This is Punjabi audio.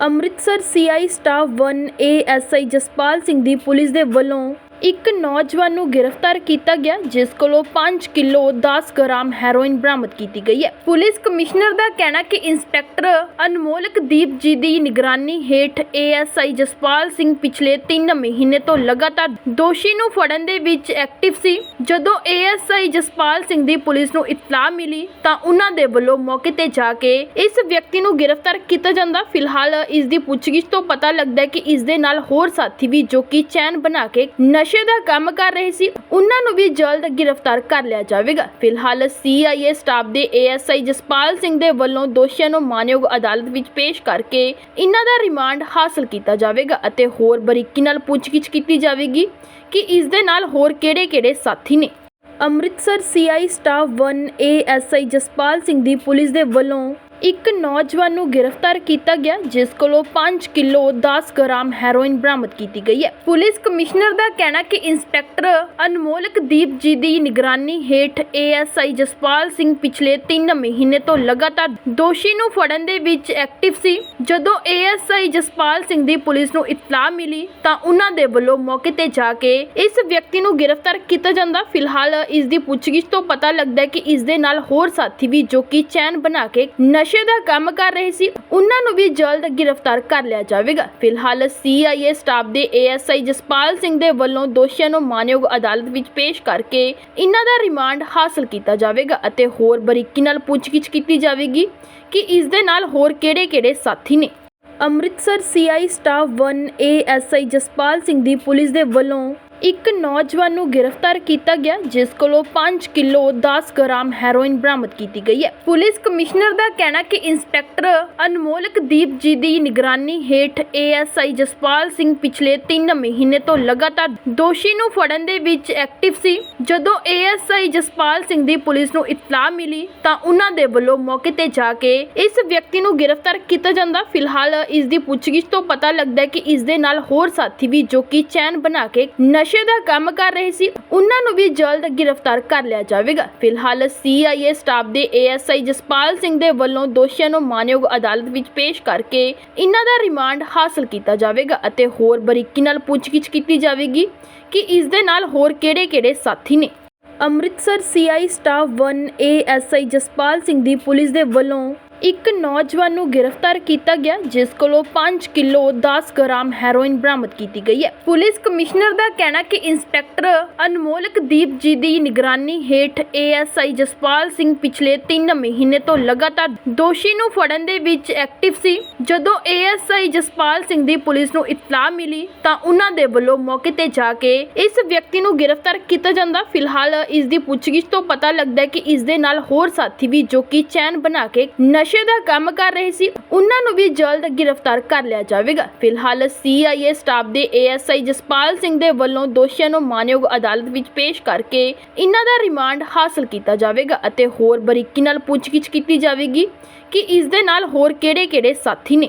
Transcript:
Amritsar CI staff 1 ASI Jaspal Singh ਦੀ ਪੁਲਿਸ ਦੇ ਵੱਲੋਂ ਇੱਕ ਨੌਜਵਾਨ ਨੂੰ ਗ੍ਰਿਫਤਾਰ ਕੀਤਾ ਗਿਆ, ਜਿਸ ਕੋਲੋਂ 5 ਕਿਲੋ 10 ਗ੍ਰਾਮ ਹੈਰੋਇਨ ਬਰਾਮਦ ਕੀਤੀ ਗਈ ਹੈ। ਪੁਲਿਸ ਕਮਿਸ਼ਨਰ ਦਾ ਕਹਿਣਾ ਕਿ ਇੰਸਪੈਕਟਰ ਅਨਮੋਲਕ ਦੀਪ ਜੀ ਦੀ ਨਿਗਰਾਨੀ ਹੇਠ ਏਐਸਆਈ ਜਸਪਾਲ ਸਿੰਘ ਪਿਛਲੇ 3 ਮਹੀਨੇ ਤੋਂ ਲਗਾਤਾਰ ਦੋਸ਼ੀ ਨੂੰ ਫੜਨ ਦੇ ਵਿੱਚ ਐਕਟਿਵ ਸੀ। ਜਦੋਂ ਏਐਸਆਈ ਜਸਪਾਲ ਸਿੰਘ ਦੀ ਪੁਲਿਸ ਨੂੰ ਇਤਲਾਹ ਮਿਲੀ, ਤਾਂ ਉਹਨਾਂ ਦੇ ਵੱਲੋਂ ਮੌਕੇ ਤੇ ਜਾ ਕੇ ਇਸ ਵਿਅਕਤੀ ਨੂੰ ਗ੍ਰਿਫਤਾਰ ਕੀਤਾ ਜਾਂਦਾ। ਫਿਲਹਾਲ ਇਸ ਦੀ ਪੁੱਛਗਿੱਛ ਤੋਂ ਪਤਾ ਲੱਗਦਾ ਹੈ ਕਿ ਇਸ ਦੇ ਨਾਲ ਹੋਰ ਸਾਥੀ ਵੀ ਜੋ ਕਿ ਚੈਨ ਬਣਾ ਕੇ ਨਸ਼ੇ ਦਾ ਕੰਮ ਕਰ ਰਹੇ ਸੀ, ਉਹਨਾਂ ਨੂੰ ਵੀ ਜਲਦ ਗ੍ਰਿਫਤਾਰ ਕਰ ਲਿਆ ਜਾਵੇਗਾ। ਫਿਲਹਾਲ ਸੀਆਈਏ ਸਟਾਫ ਦੇ ਏਐਸਆਈ ਜਸਪਾਲ ਸਿੰਘ ਦੇ ਵੱਲੋਂ ਦੋਸ਼ੀਆਂ ਨੂੰ ਮਾਨਯੋਗ ਅਦਾਲਤ ਵਿੱਚ ਪੇਸ਼ ਕਰਕੇ ਇਹਨਾਂ ਦਾ ਰਿਮਾਂਡ ਹਾਸਲ ਕੀਤਾ ਜਾਵੇਗਾ ਅਤੇ ਹੋਰ ਬਰੀਕੀ ਨਾਲ ਪੁੱਛਗਿੱਛ ਕੀਤੀ ਜਾਵੇਗੀ ਕਿ ਇਸ ਦੇ ਨਾਲ ਹੋਰ ਕਿਹੜੇ-ਕਿਹੜੇ ਸਾਥੀ ਨੇ। Amritsar CI staff 1 ASI Jaspal Singh ਦੀ ਪੁਲਿਸ ਦੇ ਵੱਲੋਂ ਇੱਕ ਨੌਜਵਾਨ ਨੂੰ ਗ੍ਰਿਫਤਾਰ ਕੀਤਾ ਗਿਆ, ਜਿਸ ਕੋਲੋਂ 5 ਕਿਲੋ 10 ਗ੍ਰਾਮ ਹੈਰੋਇਨ ਬਰਾਮਦ ਕੀਤੀ ਗਈ ਹੈ। ਪੁਲਿਸ ਕਮਿਸ਼ਨਰ ਦਾ ਕਹਿਣਾ ਕਿ ਇੰਸਪੈਕਟਰ ਅਨਮੋਲਕ ਦੀਪ ਜੀ ਦੀ ਨਿਗਰਾਨੀ ਹੇਠ ਏਐਸਆਈ ਜਸਪਾਲ ਸਿੰਘ ਪਿਛਲੇ 3 ਮਹੀਨੇ ਤੋਂ ਲਗਾਤਾਰ ਦੋਸ਼ੀ ਨੂੰ ਫੜਨ ਦੇ ਵਿੱਚ ਐਕਟਿਵ ਸੀ। ਜਦੋਂ ਏਐਸਆਈ ਜਸਪਾਲ ਸਿੰਘ ਦੀ ਪੁਲਿਸ ਨੂੰ ਇਤਲਾਹ ਮਿਲੀ, ਤਾਂ ਉਹਨਾਂ ਦੇ ਵੱਲੋਂ ਮੌਕੇ ਤੇ ਜਾ ਕੇ ਇਸ ਵਿਅਕਤੀ ਨੂੰ ਗ੍ਰਿਫਤਾਰ ਕੀਤਾ ਜਾਂਦਾ। ਫਿਲਹਾਲ ਇਸ ਦੀ ਪੁੱਛਗਿੱਛ ਤੋਂ ਪਤਾ ਲੱਗਦਾ ਹੈ ਕਿ ਇਸ ਦੇ ਨਾਲ ਹੋਰ ਸਾਥੀ ਵੀ ਜੋ ਕਿ ਚੈਨ ਬਣਾ ਕੇ ਨਸ਼ੇ ਦਾ ਕੰਮ ਕਰ ਰਹੇ ਸੀ, ਉਹਨਾਂ ਨੂੰ ਵੀ ਜਲਦ ਗ੍ਰਿਫਤਾਰ ਕਰ ਲਿਆ ਜਾਵੇਗਾ। ਫਿਲਹਾਲ ਸੀਆਈਏ ਸਟਾਫ ਦੇ ਏਐਸਆਈ ਜਸਪਾਲ ਸਿੰਘ ਦੇ ਵੱਲੋਂ ਦੋਸ਼ੀਆਂ ਨੂੰ ਮਾਨਯੋਗ ਅਦਾਲਤ ਵਿੱਚ ਪੇਸ਼ ਕਰਕੇ ਇਹਨਾਂ ਦਾ ਰਿਮਾਂਡ ਹਾਸਲ ਕੀਤਾ ਜਾਵੇਗਾ ਅਤੇ ਹੋਰ ਬਰੀਕੀ ਨਾਲ ਪੁੱਛਗਿੱਛ ਕੀਤੀ ਜਾਵੇਗੀ ਕਿ ਇਸ ਦੇ ਨਾਲ ਹੋਰ ਕਿਹੜੇ-ਕਿਹੜੇ ਸਾਥੀ ਨੇ। Amritsar CI staff 1 ASI Jaspal Singh ਦੀ ਪੁਲਿਸ ਦੇ ਵੱਲੋਂ ਇੱਕ ਨੌਜਵਾਨ ਨੂੰ ਗ੍ਰਿਫਤਾਰ ਕੀਤਾ ਗਿਆ, ਜਿਸ ਕੋਲੋਂ 5 ਕਿਲੋ 10 ਗ੍ਰਾਮ ਹੈਰੋਇਨ ਬਰਾਮਦ ਕੀਤੀ ਗਈ ਹੈ। ਪੁਲਿਸ ਕਮਿਸ਼ਨਰ ਦਾ ਕਹਿਣਾ ਕਿ ਇੰਸਪੈਕਟਰ ਅਨਮੋਲਕ ਦੀਪ ਜੀ ਦੀ ਨਿਗਰਾਨੀ ਹੇਠ ਏਐਸਆਈ ਜਸਪਾਲ ਸਿੰਘ ਪਿਛਲੇ 3 ਮਹੀਨੇ ਤੋਂ ਲਗਾਤਾਰ ਦੋਸ਼ੀ ਨੂੰ ਫੜਨ ਦੇ ਵਿੱਚ ਐਕਟਿਵ ਸੀ। ਜਦੋਂ ਏਐਸਆਈ ਜਸਪਾਲ ਸਿੰਘ ਦੀ ਪੁਲਿਸ ਨੂੰ ਇਤਲਾਹ ਮਿਲੀ, ਤਾਂ ਉਹਨਾਂ ਦੇ ਵੱਲੋਂ ਮੌਕੇ ਤੇ ਜਾ ਕੇ ਇਸ ਵਿਅਕਤੀ ਨੂੰ ਗ੍ਰਿਫਤਾਰ ਕੀਤਾ ਜਾਂਦਾ। ਫਿਲਹਾਲ ਇਸ ਦੀ ਪੁੱਛਗਿੱਛ ਤੋਂ ਪਤਾ ਲੱਗਦਾ ਹੈ ਕਿ ਇਸ ਦੇ ਨਾਲ ਹੋਰ ਸਾਥੀ ਵੀ ਜੋ ਕਿ ਚੈਨ ਬਣਾ ਕੇ ਨਸ਼ੇ ਦਾ ਕੰਮ ਕਰ ਰਹੇ ਸੀ, ਉਹਨਾਂ ਨੂੰ ਵੀ ਜਲਦ ਗ੍ਰਿਫਤਾਰ ਕਰ ਲਿਆ ਜਾਵੇਗਾ। ਫਿਲਹਾਲ ਸੀਆਈਏ ਸਟਾਫ ਦੇ ਏਐਸਆਈ ਜਸਪਾਲ ਸਿੰਘ ਦੇ ਵੱਲੋਂ ਦੋਸ਼ੀਆਂ ਨੂੰ ਮਾਨਯੋਗ ਅਦਾਲਤ ਵਿੱਚ ਪੇਸ਼ ਕਰਕੇ ਇਹਨਾਂ ਦਾ ਰਿਮਾਂਡ ਹਾਸਲ ਕੀਤਾ ਜਾਵੇਗਾ ਅਤੇ ਹੋਰ ਬਰੀਕੀ ਨਾਲ ਪੁੱਛਗਿੱਛ ਕੀਤੀ ਜਾਵੇਗੀ ਕਿ ਇਸ ਦੇ ਨਾਲ ਹੋਰ ਕਿਹੜੇ-ਕਿਹੜੇ ਸਾਥੀ ਨੇ। Amritsar CI staff 1 ASI Jaspal Singh ਦੀ ਪੁਲਿਸ ਦੇ ਵੱਲੋਂ ਇੱਕ ਨੌਜਵਾਨ ਨੂੰ ਗ੍ਰਿਫਤਾਰ ਕੀਤਾ ਗਿਆ, ਜਿਸ ਕੋਲੋਂ 5 ਕਿਲੋ 10 ਗ੍ਰਾਮ ਹੈਰੋਇਨ ਬਰਾਮਦ ਕੀਤੀ ਗਈ ਹੈ। ਪੁਲਿਸ ਕਮਿਸ਼ਨਰ ਦਾ ਕਹਿਣਾ ਕਿ ਇੰਸਪੈਕਟਰ ਅਨਮੋਲਕ ਦੀਪ ਜੀ ਦੀ ਨਿਗਰਾਨੀ ਹੇਠ ਏਐਸਆਈ ਜਸਪਾਲ ਸਿੰਘ ਪਿਛਲੇ 3 ਮਹੀਨੇ ਤੋਂ ਲਗਾਤਾਰ ਦੋਸ਼ੀ ਨੂੰ ਫੜਨ ਦੇ ਵਿੱਚ ਐਕਟਿਵ ਸੀ। ਜਦੋਂ ਏਐਸਆਈ ਜਸਪਾਲ ਸਿੰਘ ਦੀ ਪੁਲਿਸ ਨੂੰ ਇਤਲਾਹ ਮਿਲੀ, ਤਾਂ ਉਹਨਾਂ ਦੇ ਵੱਲੋਂ ਮੌਕੇ ਤੇ ਜਾ ਕੇ ਇਸ ਵਿਅਕਤੀ ਨੂੰ ਗ੍ਰਿਫਤਾਰ ਕੀਤਾ ਜਾਂਦਾ। ਫਿਲਹਾਲ ਇਸ ਦੀ ਪੁੱਛਗਿੱਛ ਤੋਂ ਪਤਾ ਲੱਗਦਾ ਹੈ ਕਿ ਇਸ ਦੇ ਨਾਲ ਹੋਰ ਸਾਥੀ ਵੀ ਜੋ ਕਿ ਚੈਨ ਬਣਾ ਕੇ ਨਸ਼ੇ ਦਾ ਕੰਮ ਕਰ ਰਹੇ ਸੀ, ਉਹਨਾਂ ਨੂੰ ਵੀ ਜਲਦ ਗ੍ਰਿਫਤਾਰ ਕਰ ਲਿਆ ਜਾਵੇਗਾ। ਫਿਲਹਾਲ ਸੀਆਈਏ ਸਟਾਫ ਦੇ ਏਐਸਆਈ ਜਸਪਾਲ ਸਿੰਘ ਦੇ ਵੱਲੋਂ ਦੋਸ਼ੀਆਂ ਨੂੰ ਮਾਨਯੋਗ ਅਦਾਲਤ ਵਿੱਚ ਪੇਸ਼ ਕਰਕੇ ਇਹਨਾਂ ਦਾ ਰਿਮਾਂਡ ਹਾਸਲ ਕੀਤਾ ਜਾਵੇਗਾ ਅਤੇ ਹੋਰ ਬਰੀਕੀ ਨਾਲ ਪੁੱਛਗਿੱਛ ਕੀਤੀ ਜਾਵੇਗੀ ਕਿ ਇਸ ਦੇ ਨਾਲ ਹੋਰ ਕਿਹੜੇ-ਕਿਹੜੇ ਸਾਥੀ ਨੇ।